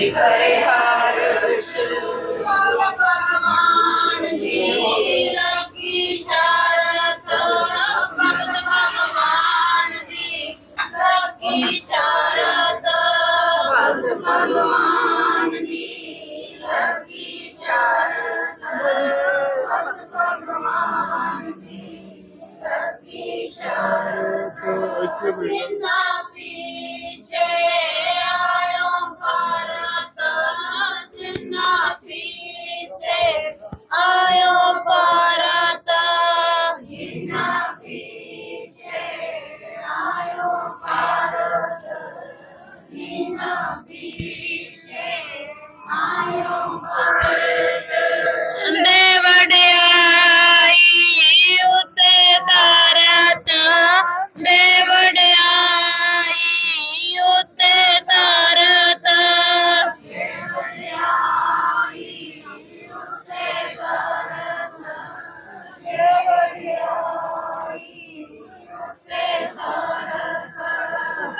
Holy Virgin.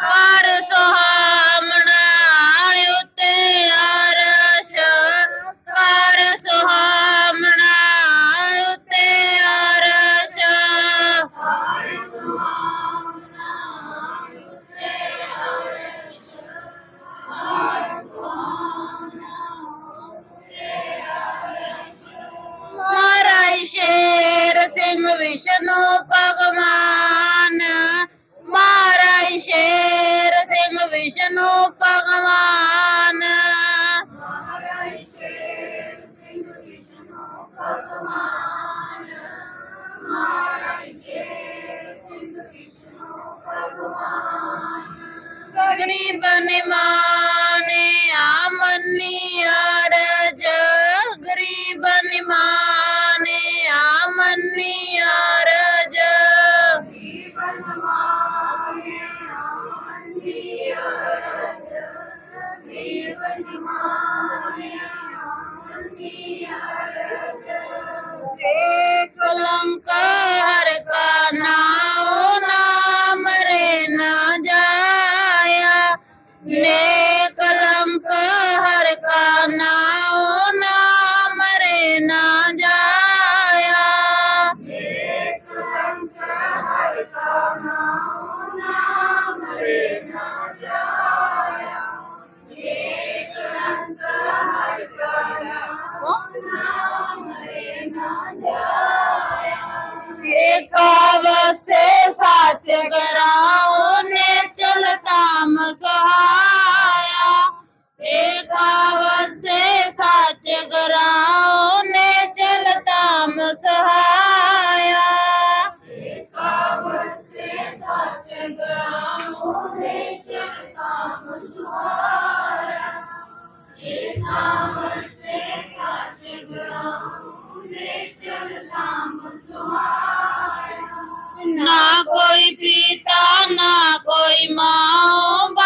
ਕਰ ਸੋ Bhagavana. Bhagavana. Bhagavana. Bhagavana. Bhagavana. Bhagavana. Shankar का नाम पावसे साच गराओ ने चलताम सहाया ना कोई पिता ना कोई माँ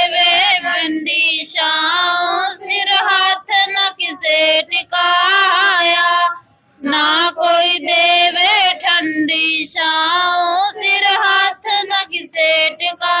ਚਾਉ ਸਿਰ ਹੱਥ ਨਾ ਕਿਸੇ ਟਿਕਾਇਆ। ਨਾ ਕੋਈ ਦੇਵੇ ਠੰਡੀ ਛਾਉ, ਸਿਰ ਹੱਥ ਨਾ ਕਿਸੇ ਟਿਕਾਇਆ।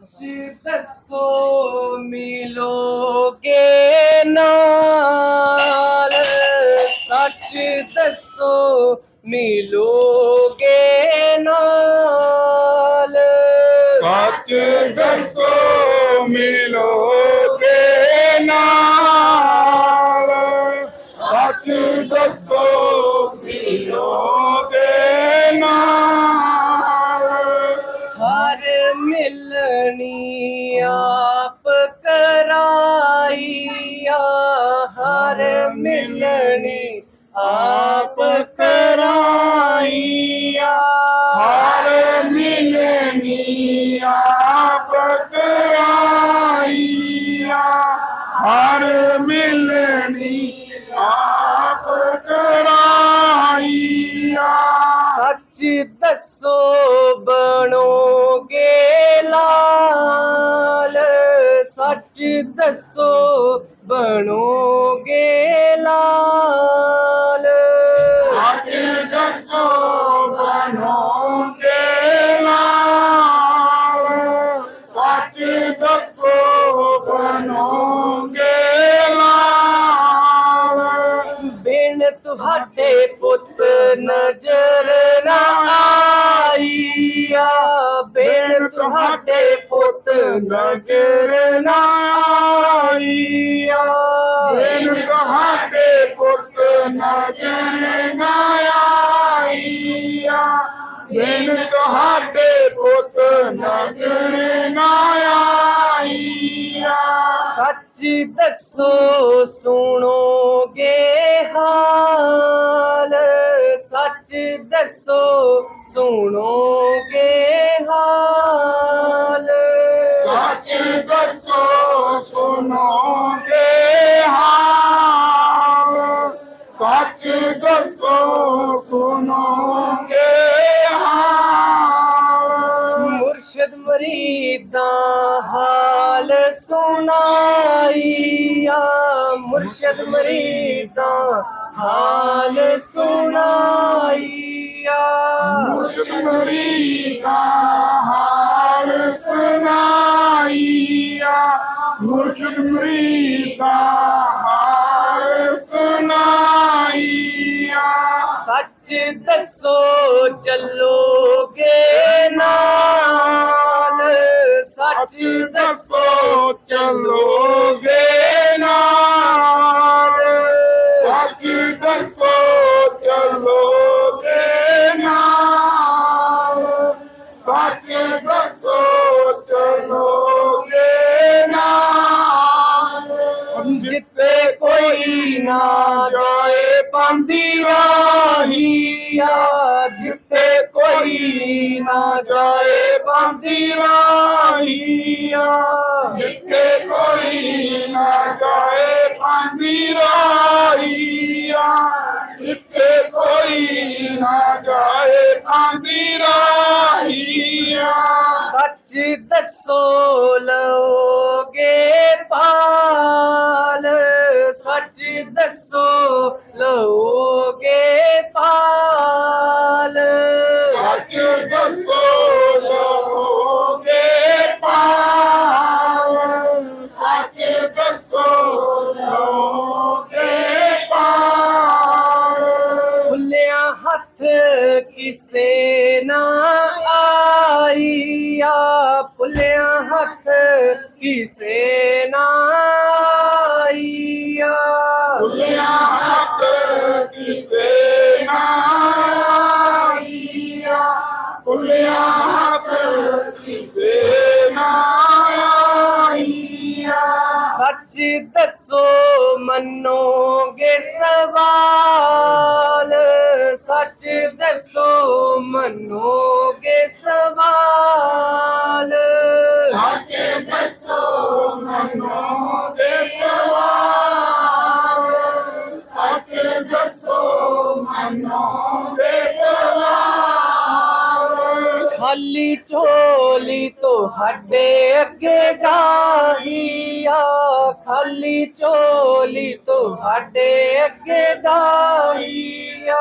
ਸੱਚ ਦੱਸੋ ਮਿਲੋਗੇ ਨਾਲ? ਸੱਚ ਦੱਸੋ ਮਿਲੋ ਮਿਲਣੀ ਆਪ ਕਰਾਈਆ। ਹਰ ਮਿਲਣੀ ਆਪ ਕਰਾਈਆ। ਹਰ ਮਿਲਣੀ ਆਪ ਕਰਾਈਆ। ਸੱਚ ਦੱਸੋ ਬਣੋਗੇ ਲਾਲ। ਸੱਚ ਦੱਸੋ ਬਣੋਗੇ ਲਾਲ ਦੱਸੋ ਸੁਣੋਗੇ ਹਾਲ। ਸੱਚ ਦੱਸੋ ਸੁਣੋਗੇ ਹਾਲ। ਸੱਚ ਦੱਸੋ ਸੁਣੋਗੇ ਹਾਲ। ਸੁਣਾਈਆ ਮੁਰਸ਼ਿਦ ਮਰੀਦਾਂ ਹਾਲ ਸੁਣਾਈਆ। ਮੁਰਸ਼ਦ ਮਰੀਦਾ ਹਾਲ ਸੁਨਾਈਆ ਮੁਰਸ਼ਦ ਮਰੀਦਾ ਹਾਲ ਸੁਨਾਈਆ ਸੱਚ ਦੱਸੋ ਚੱਲੋਗੇ ਨਾਲ? ਸੱਚ ਦੱਸੋ ਚੱਲੋਗੇ ਨਾਲ ਸੱਚ ਦੱਸੋ, ਚੱਲੋਗੇ ਨਾਲ ਸੱਚ ਦੱਸੋ, ਚੱਲੋਗੇ ਨਾਲ ਜਿੱਤੇ ਕੋਈ ਨਾ ਜਾਏ ਪਾਂਦੀ ਰਾਹੀਆ ਜਿੱਤੇ ਕੋਈ ਨਾ ਜਾਏ ਦੀ ਰਾਹੀਆ ਜਿੱਥੇ ਕੋਈ ਨਾ ਜਾਏ ਪੰਦੀ ਰਾਹੀਆ ਜਿੱਥੇ ਕੋਈ ਨਾ ਜਾਏ ਪੰਦੀ ਰਾਹੀਆ ਸੱਚ ਦੱਸੋ ਲੋਗੇ ਪਾਲ। ਸੱਚ ਦੱਸੋ ਲੋਗੇ ਪਾਲ। ਸੱਚ ਦੱਸੋ ਕਿਸੇ ਨਾ ਆਈਆ। ਭੁੱਲਿਆ ਹੱਥ ਕਿਸੇ ਨਾ ਆਈਆ। ਭੁੱਲਿਆ ਹੱਥ ਕਿਸੇ ਨਾ ਆਈਆ। ਸੱਚ ਦੱਸੋ ਮੰਨੋਗੇ ਸਵਾਲ? ਸੱਚ ਦੱਸੋ ਮੰਨੋਗੇ ਸਵਾਲ? ਦੱਸੋ ਮਨੋ ਦੇ ਸਵਾਲ ਸੱਚ ਦੱਸੋ ਮਨੋ ਦੇ ਸਵਾਲ ਖਾਲੀ ਝੋਲੀ ਤੁਹਾਡੇ ਅੱਗੇ ਡਾਹੀਆ। ਖਾਲੀ ਝੋਲੀ ਤੁਹਾਡੇ ਅੱਗੇ ਡਾਹੀਆ।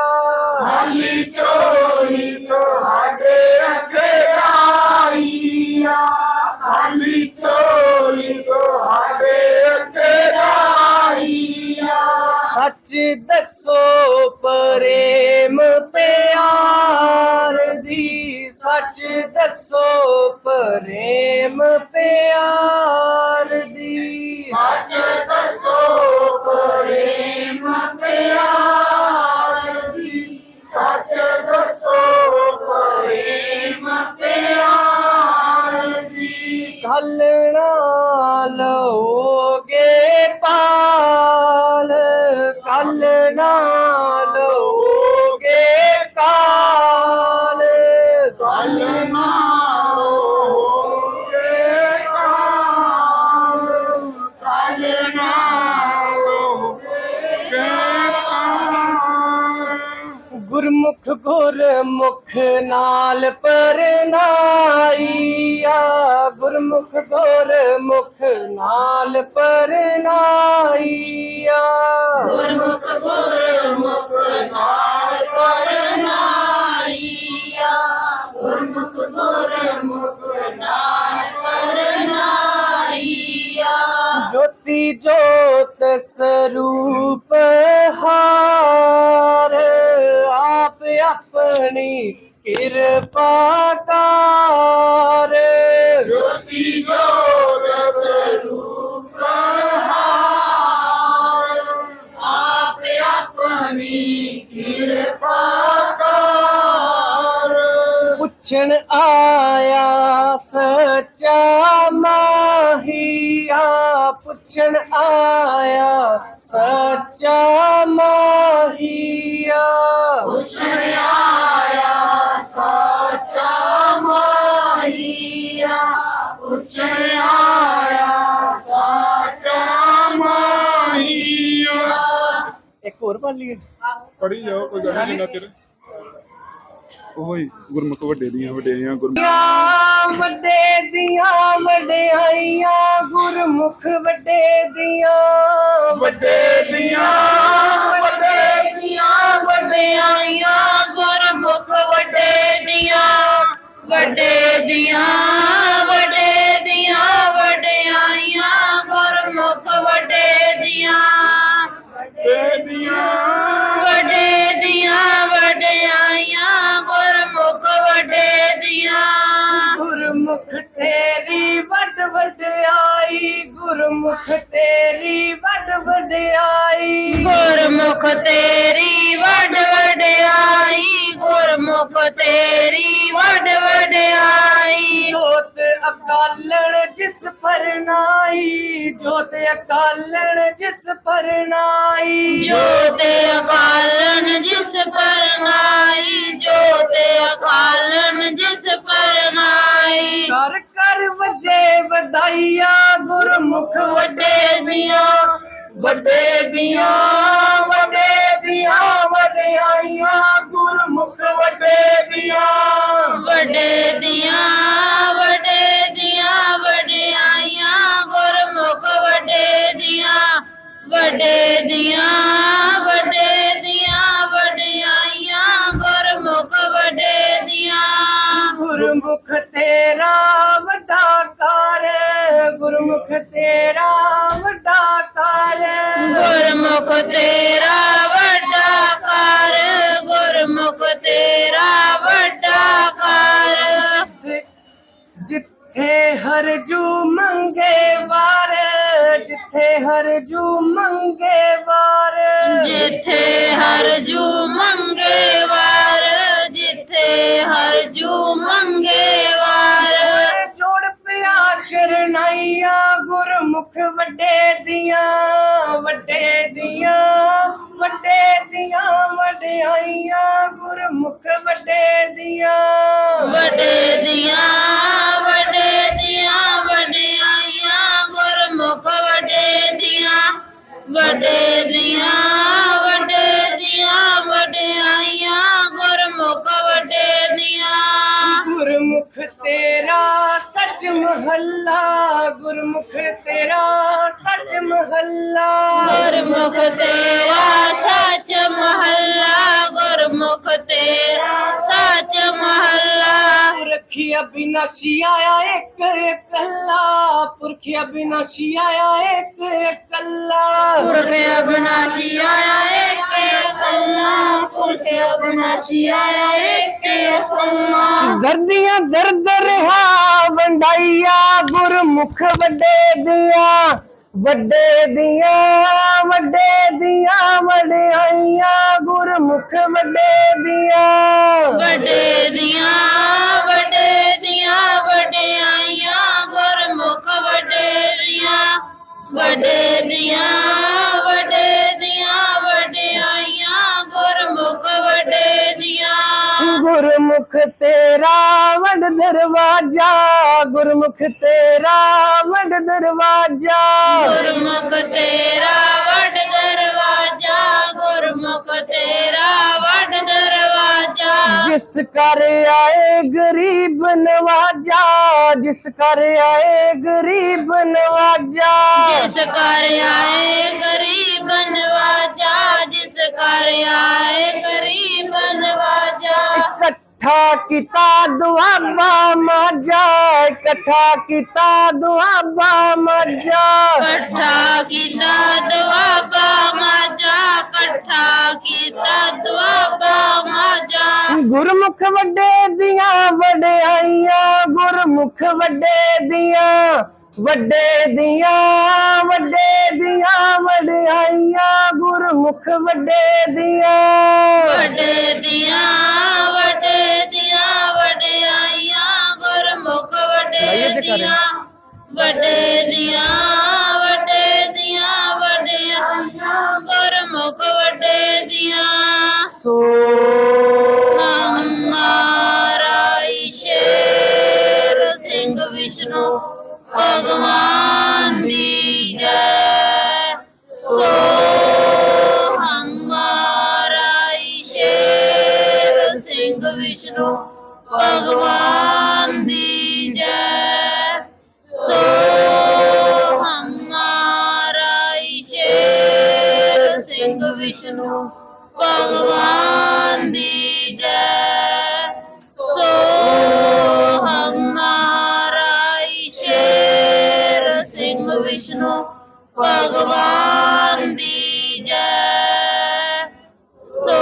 ਖਾਲੀ ਝੋਲੀ ਤੁਹਾਡੇ ਅੱਗੇ ਆਈਆ ਖਾਲੀ ਝੋਲੀ ਤੁਹਾਡੇ ਅੱਗੇ ਆਈਆ ਸੱਚ ਦੱਸੋ ਪਰੇ ਗੁਰਮੁਖ ਨਾਲ ਪਰਨਾਈਆ ਗੁਰਮੁਖ ਗੁਰਮੁਖ ਨਾਲ ਪਰਨਾਈਆ ਗੁਰਮੁਖ ਗੁਰਮੁਖ ਨਾਲ ਪਰਨਾਈਆ ਗੁਰਮੁਖ ਗੁਰਮੁਖ ਨਾਲ ਪਰਨਾਈਆ ਜੋਤੀ ਜੋਤ ਸਰੂਪ ਹਾਰ ਆਪਣੀ ਕਿਰਪਾ ਕਰ। ਜੋਤੀ ਜੋਤ ਸਰੂਪ ਹਾਰ ਆਪ ਆਪਣੀ ਕਿਰਪਾ ਕਰ। ਪੁੱਛਣ ਆਇਆ ਸੱਚਾ ਮਾਹੀਆ ਪੁੱਛਣ ਆਇਆ ਸੱਚਾ ਮਾਹੀਆ ਪੜ ਲਈਏ ਪੜੀ ਜਾਓ ਕੋਈ ਗੱਲ ਨਹੀਂ ਨਾ ਚਿਰ। ਓਏ ਗੁਰਮੁਖ ਵੱਡੇ ਦੀਆਂ ਵਡਿਆਈਆਂ ਗੁਰਮੁਖ। ਦੀਆਂ ਵੱਡੇ ਦੀਆਂ ਵਡਿਆਈਆਂ ਗੁਰਮੁਖ ਵੱਡੇ ਦੀਆਂ। ਵੱਡੇ ਦੀਆਂ ਵੱਡੇ ਦੀਆਂ। ਵਡਿਆਈਆਂ ਗੁਰਮੁਖ ਵੱਡੇ ਦੀਆਂ। ਵੱਡੇ ਦੀਆਂ ਵੱਡੇ ਗੁਰਮੁਖ ਤੇਰੀ ਵੱਡ ਵਡਿਆਈ। ਗੁਰਮੁਖ ਤੇਰੀ ਵੱਡ ਵਡਿਆਈ ਗੁਰਮੁਖ ਤੇਰੀ ਵੱਡ ਵਡਿਆਈ। ਜੋਤ ਅਕਾਲਣ ਜਿਸ ਪਰਨਾਈ ਜੋਤ ਅਕਾਲਣ ਜਿਸ ਪਰਨਾਈ ਜੋਤ ਅਕਾਲਨ ਜਿਸ ਪਰਨਾਈ ਜੋਤ ਅਕਾਲਨ ਜਿਸ ਪਰਨਾਈ ਕਰ ਕਰ ਵਜੇ ਵਧਾਈਆ ਗੁਰਮੁਖ ਵੱਡੇ ਦੀਆਂ ਵੱਡੇ ਦੀਆਂ ਵੱਡੇ ਦੀਆਂ ਵਡਿਆਈਆਂ ਗੁਰਮੁਖ ਵੱਡੇ ਦੀਆਂ। ਵੱਡੇ ਦੀਆਂ ਵੱਡੇ ਦੀਆਂ ਵਡਿਆਈਆਂ ਗੁਰਮੁਖ ਵੱਡੇ ਦੀਆਂ ਵੱਡੇ ਦੀਆਂ ਵੱਡੇ ਦੀਆਂ ਵਡਿਆਈਆਂ ਗੁਰਮੁਖ ਵੱਡੇ ਦੀਆਂ। ਗੁਰਮੁਖ ਤੇਰਾ ਵੱਡਾ ਗੁਰਮੁਖ ਤੇਰਾ ਵੱਡਾ ਕਰ ਗੁਰਮੁਖ ਤੇਰਾ ਵਡਿਆਈਆਂ ਗੁਰਮੁਖ ਵੱਡੇ ਦੀਆਂ। ਵੱਡੇ ਦੀਆਂ ਵੱਡੇ ਦੀਆਂ ਵਡਿਆਈਆਂ ਗੁਰਮੁਖ ਵੱਡੇ ਦੀਆਂ। ਵੱਡੇ ਦੀਆਂ ਵੱਡੇ ਦੀਆਂ ਵਡਿਆਈਆਂ ਗੁਰਮੁਖ ਵੱਡੇ ਦੀਆਂ। ਗੁਰਮੁਖ ਤੇਰਾ ਸੱਚ ਮਹੱਲਾ ਗੁਰਮੁਖ ਤੇਰਾ ਸੱਚ ਮਹੱਲਾ। ਗੁਰਮੁਖ ਤੇਰਾ ਸੱਚ ਪੁਰਖਿਆ ਬਿਨਾਸ਼ੀ ਆਇਆ ਇੱਕ ਇਕੱਲਾ। ਪੁਰਖਿਆ ਬਿਨਾਸ਼ੀ ਆਇਆ ਇੱਕ ਇਕੱਲਾ। ਪੁਰਖ ਅਬਨਾਸ਼ੀ ਆਇਆ ਏਕ ਕੱਲਾ ਪੁਰਖ ਅਬਨਾਸ਼ੀ ਆਇਆ ਏਕ ਕੱਲਾ ਦਰਦੀਆਂ ਦਰਦ ਰਹਾ ਵੰਡਾਈਆ ਗੁਰਮੁਖ ਵੱਡੇ ਦੀਆਂ। ਵੱਡੇ ਦੀਆਂ ਵੱਡੇ ਦੀਆਂ ਵਡਿਆਈਆਂ ਗੁਰਮੁਖ ਵੱਡੇ ਦੀਆਂ। ਵੱਡੇ ਦੀਆਂ ਵੱਡੇ ਦੀਆਂ ਵਡਿਆਈਆਂ ਗੁਰਮੁਖ ਵੱਡੇ ਦੀਆਂ। ਵੱਡੇ ਦੀਆਂ ਵੱਡੇ ਦੀਆਂ ਵਡਿਆਈਆਂ ਗੁਰਮੁਖ ਵੱਡੇ ਦੀਆਂ। ਗੁਰਮੁਖ ਤੇਰਾ ਵੱਡ ਦਰਵਾਜਾ ਗੁਰਮੁਖ ਤੇਰਾ ਵੱਡ ਦਰਵਾਜਾ। ਗੁਰਮੁਖ ਤੇਰਾ ਵੱਡ ਦਰਵਾਜਾ ਗੁਰਮੁਖ ਤੇਰਾ ਵੱਡ ਦਰਵਾਜਾ। ਜਿਸ ਕਰ ਆਏ ਗਰੀਬ ਨਵਾਜਾ ਜਿਸ ਕਰ ਆਏ ਗਰੀਬ ਨਵਾਜਾ। ਜਿਸ ਕਰ ਆਏ ਗਰੀਬ ਨਵਾਜਾ ਜਿਸ ਕਰ ਆਏ ਗਰੀਬ ਨਵਾਜਾ। ਇਕੱਠਾ ਕੀਤਾ ਦੁਆਬਾ ਮਾਜਾ। ਇਕੱਠਾ ਕੀਤਾ ਦੁਆਬਾ ਮਾਜਾ ਇਕੱਠਾ ਕੀਤਾ ਦੁਆਬਾ ਮਾਜਾ ਇਕੱਠਾ ਕੀਤਾ ਦੁਆਬਾ ਮਾਜਾ ਗੁਰਮੁਖ ਵੱਡੇ ਦੀਆਂ ਵਡਿਆਈਆਂ ਗੁਰਮੁਖ ਵੱਡੇ ਦੀਆਂ ਵੱਡੇ ਦੀਆਂ ਵੱਡੇ ਦੀਆਂ ਵਡਿਆਈਆਂ ਗੁਰਮੁਖ ਵੱਡੇ ਦੀਆਂ। ਵੱਡੇ ਦੀਆਂ ਵੱਡੇ ਦੀਆਂ। ਗੁਰਮੁਖ ਵੱਡੇ ਦੀਆਂ ਵੱਡੇ ਦੀਆਂ ਵੱਡੇ ਦੀਆਂ ਵਡਿਆਈਆਂ ਸਿੰਘ ਭਗਵਾਨ ਦੀ ਜੈ। ਸੋ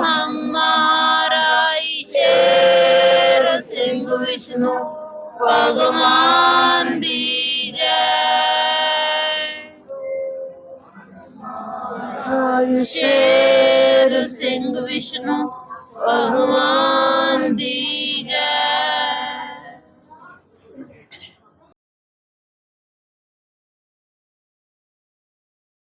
ਹਮਾਰਾ ਸ਼ੇਰ ਸਿੰਘ ਵਿਸ਼ਨੂੰ ਭਗਵਾਨ ਦੀ ਜੈ। ਸ਼ੇਰ ਸਿੰਘ ਵਿਸ਼ਨੂੰ ਭਗਵਾਨ ਦੀ